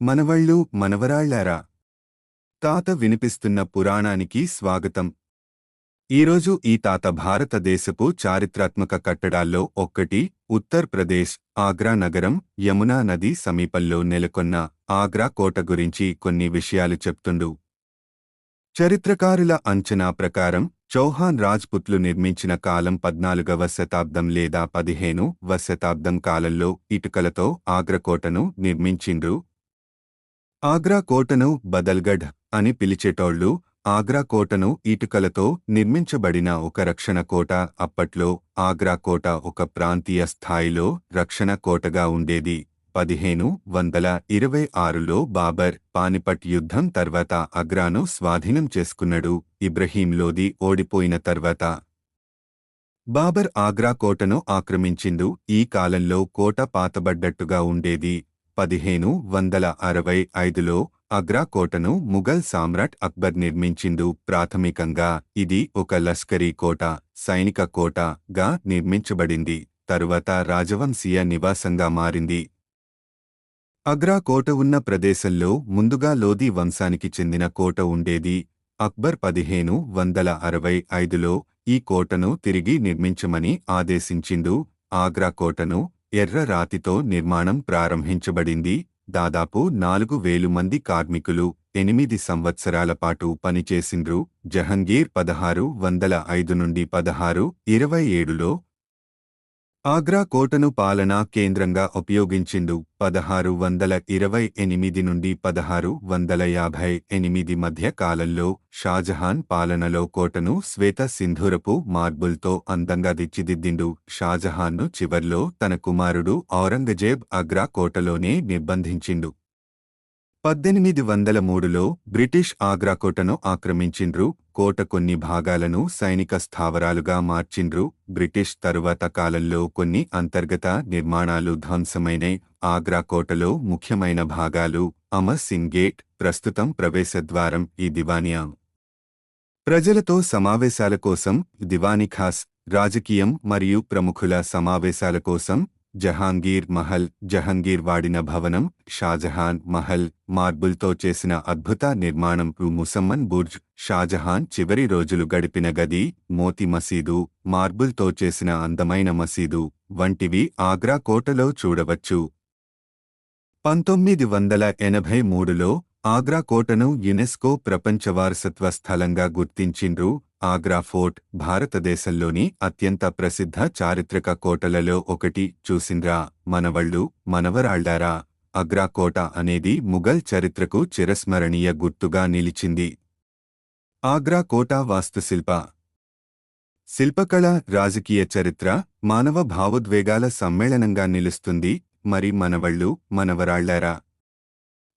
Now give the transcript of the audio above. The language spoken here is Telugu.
మనవళ్ళు మనవరాళ్ళారా? తాత వినిపిస్తున్న పురాణానికి స్వాగతం. ఈరోజు ఈ తాత భారతదేశపు చారిత్రాత్మక కట్టడాల్లో ఒక్కటి ఉత్తరప్రదేశ్ ఆగ్రా నగరం యమునా నది సమీపంలో నెలకొన్న ఆగ్రా కోట గురించి కొన్ని విషయాలు చెప్తుండు. చరిత్రకారుల అంచనా ప్రకారం చౌహాన్ రాజ్పుత్లు నిర్మించిన కాలం పద్నాలుగవ శతాబ్దం లేదా పదిహేను వ శతాబ్దం కాలంలో ఇటుకలతో ఆగ్రకోటను నిర్మించిండ్రు. ఆగ్రా కోటను బదల్గఢ్ అని పిలిచేటోళ్ళు ఆగ్రా కోటను ఇటుకలతో నిర్మించబడిన ఒక రక్షణ కోట అప్పట్లో ఆగ్రా కోట ఒక ప్రాంతీయ స్థాయిలో రక్షణ కోటగా ఉండేది. పదిహేను వందల ఇరవై ఆరులో బాబర్ పానిపట్ యుద్ధం తర్వాత అగ్రాను స్వాధీనం చేసుకున్నాడు. ఇబ్రహీం లోది ఓడిపోయిన తర్వాత బాబర్ ఆగ్రా కోటను ఆక్రమించిండు. ఈ కాలంలో కోట పాతబడ్డట్టుగా ఉండేది. పదిహేను వందల అరవై ఐదులో అగ్రా కోటను ముఘల్ సామ్రాట్ అక్బర్ నిర్మించిండు. ప్రాథమికంగా ఇది ఒక లష్కరీ కోట సైనిక కోటగా నిర్మించబడింది. తరువాత రాజవంశీయ నివాసంగా మారింది. అగ్రా కోట ఉన్న ప్రదేశంలో ముందుగా లోధి వంశానికి చెందిన కోట ఉండేది. అక్బర్ పదిహేను వందల అరవై ఐదులో ఈ కోటను తిరిగి నిర్మించమని ఆదేశించిండు. ఆగ్రా కోటను ఎర్ర రాతితో నిర్మాణం ప్రారంభించబడింది. దాదాపు నాలుగు వేలు మంది కార్మికులు ఎనిమిది సంవత్సరాల పాటు పనిచేసిండ్రు. జహంగీర్ పదహారు వందల ఐదు నుండి పదహారు ఇరవై ఏడులో ఆగ్రా కోటను పాలనా కేంద్రంగా ఉపయోగించిండు పదహారు వందల ఇరవై ఎనిమిది నుండి పదహారు వందల యాభై ఎనిమిది మధ్య కాలంలో షాజహాన్ పాలనలో కోటను శ్వేత సింధూరపు మార్బుల్తో అందంగా దిచ్చిదిద్దిండు. షాజహాన్ను చివర్లో తన కుమారుడు ఔరంగజేబ్ ఆగ్రా కోటలోనే నిర్బంధించిండు. పద్దెనిమిది వందల మూడులో బ్రిటిష్ ఆగ్రా కోటను ఆక్రమించిండ్రు. కోట కొన్ని భాగాలను సైనిక స్థావరాలుగా మార్చిండ్రు. బ్రిటిష్ తరువాత కాలంలో కొన్ని అంతర్గత నిర్మాణాలు ధ్వంసమైన ఆగ్రా కోటలో ముఖ్యమైన భాగాలు అమర్ సింగ్ గేట్ ప్రస్తుతం ప్రవేశద్వారం ఈ దివానియా ప్రజలతో సమావేశాల కోసం దివానిఖాస్ రాజకీయం మరియు ప్రముఖుల సమావేశాల కోసం జహాంగీర్ మహల్ జహంగీర్ వాడిన భవనం షాజహాన్ మహల్ మార్బుల్తో చేసిన అద్భుత నిర్మాణం ముసమ్మన్ బుర్జ్ షాజహాన్ చివరి రోజులు గడిపిన గది మోతి మసీదు మార్బుల్తో చేసిన అందమైన మసీదు వంటివి ఆగ్రా కోటలో చూడవచ్చు. పంతొమ్మిది వందల ఎనభై మూడులో ఆగ్రా కోటను యునెస్కో ప్రపంచ వారసత్వ స్థలంగా గుర్తించిండ్రు ఆగ్రా ఫోర్ట్ భారతదేశంలోని అత్యంత ప్రసిద్ధ చారిత్రక కోటలలో ఒకటి. చూసిండ్రా మనవళ్ళు మనవరాళ్ళారా అగ్రా కోట అనేది ముఘల్ చరిత్రకు చిరస్మరణీయ గుర్తుగా నిలిచింది. ఆగ్రా కోట వాస్తుశిల్ప. శిల్పకళ రాజకీయ చరిత్ర మానవ భావోద్వేగాల సమ్మేళనంగా నిలుస్తుంది. మరి మనవళ్ళు మనవరాళ్ళారా